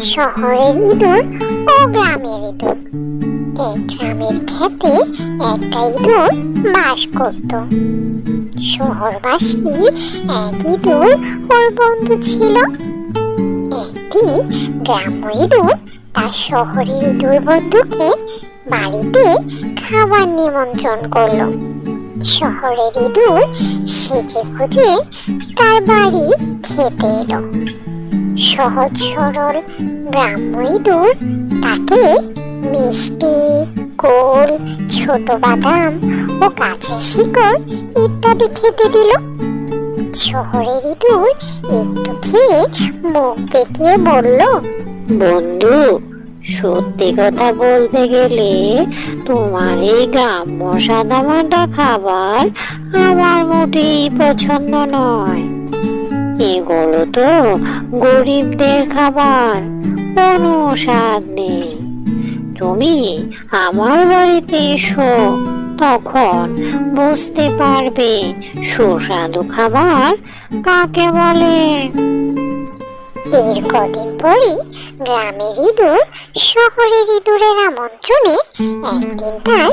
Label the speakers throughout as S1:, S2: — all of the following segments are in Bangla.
S1: শহরের ইঁদুর ও গ্রামের ইঁদুর। এক গ্রামের ক্ষেতে একটা ইঁদুর বাস করত। শহরবাসী এক ইঁদুর ওর বন্ধু ছিল। একদিন গ্রাম্য ইঁদুর তার শহরের ইঁদুর বন্ধুকে বাড়িতে খাবার নিমন্ত্রণ করল। শহরের ইঁদুর সেজে খুঁজে তার বাড়ি খেতে এলো। সহজ সরল গ্রাম্য ইঁদুর তাকে মিষ্টি, কোল, ছোট বাদাম ও কাঁচা শিকড় ইত্যাদি খেতে দিল। শহরের ইঁদুর একটু খেয়ে মুখ বেঁকিয়ে বলল,
S2: বন্ধু, সত্যি কথা বলতে গেলে তোমার এই গ্রাম্য সাদামাটা খাবার আমার মোটেই পছন্দ নয়। এগুলো তো? গরিবদের খাবার, কোনো স্বাদ নেই। তুমি আমার বাড়িতে এসো, তখন বুঝতে পারবে সুস্বাদু খাবার কাকে বলে।
S1: এর কদিন পরই গ্রামের ইঁদুর শহরের ইঁদুরের আমন্ত্রণে একদিন তার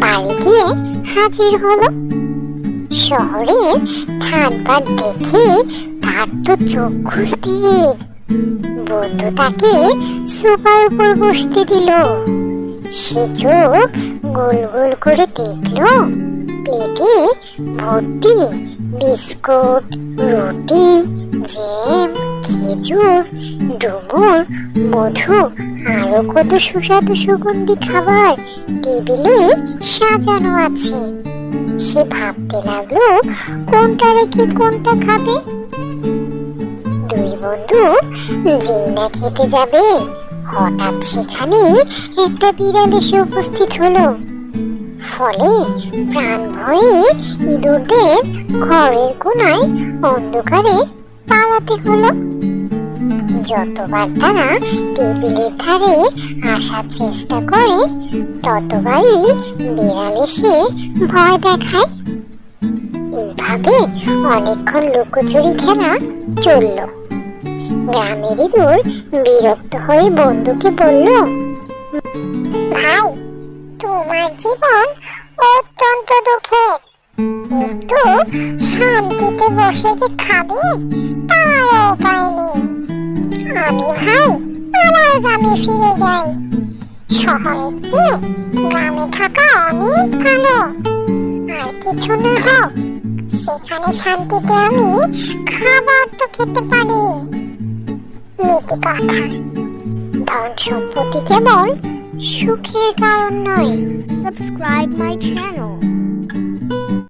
S1: বাড়ি গিয়ে হাজির হলো। শহরের ঠাটবাট দেখে তার তো চক্ষু স্থির বন্ধু তাকে সোফার উপর বসতে দিল। সে চোখ গোল গোল করে দেখল, প্লেটে ভর্তি বিস্কুট, রুটি, জ্যাম, খেজুর, ডুমুর, মধু, আরও কত সুস্বাদু সুগন্ধি খাবার টেবিলে সাজানো আছে। সে ভাবতে লাগল, কোনটা রেখে কোনটা খাবে? দুই বন্ধু যেই না খেতে যাবে, হঠাৎ সেখানে একটা বিড়াল এসে উপস্থিত হলো। ফলে প্রাণ ভয়ে ইঁদুরদের ঘরের কোনায় অন্ধকারে পালাতে হলো। যতবার তারা টেবিলের ধারে আসার চেষ্টা করে, ততবারই বিড়াল এসে ভয় দেখায়। এইভাবে অনেকক্ষণ লুকোচুরি খেলা চলল। গ্রামের ইঁদুর বিরক্ত হয়ে বন্ধুকে বলল, ভাই, তোমার জীবন অত্যন্ত দুঃখের। একটু শান্তিতে বসে যে খাবে, তার উপায় নেই। আমি ভাই আমার গ্রামে ফিরে যাই শহরের চেয়ে গ্রামে থাকা অনেক ভালো আর কিছু না হোক সেখানে শান্তিতে আমি খাবার তো খেতে পারি নীতি কথা ধন সম্পত্তি কেবল সুখের কারণ নয়
S3: subscribe my channel.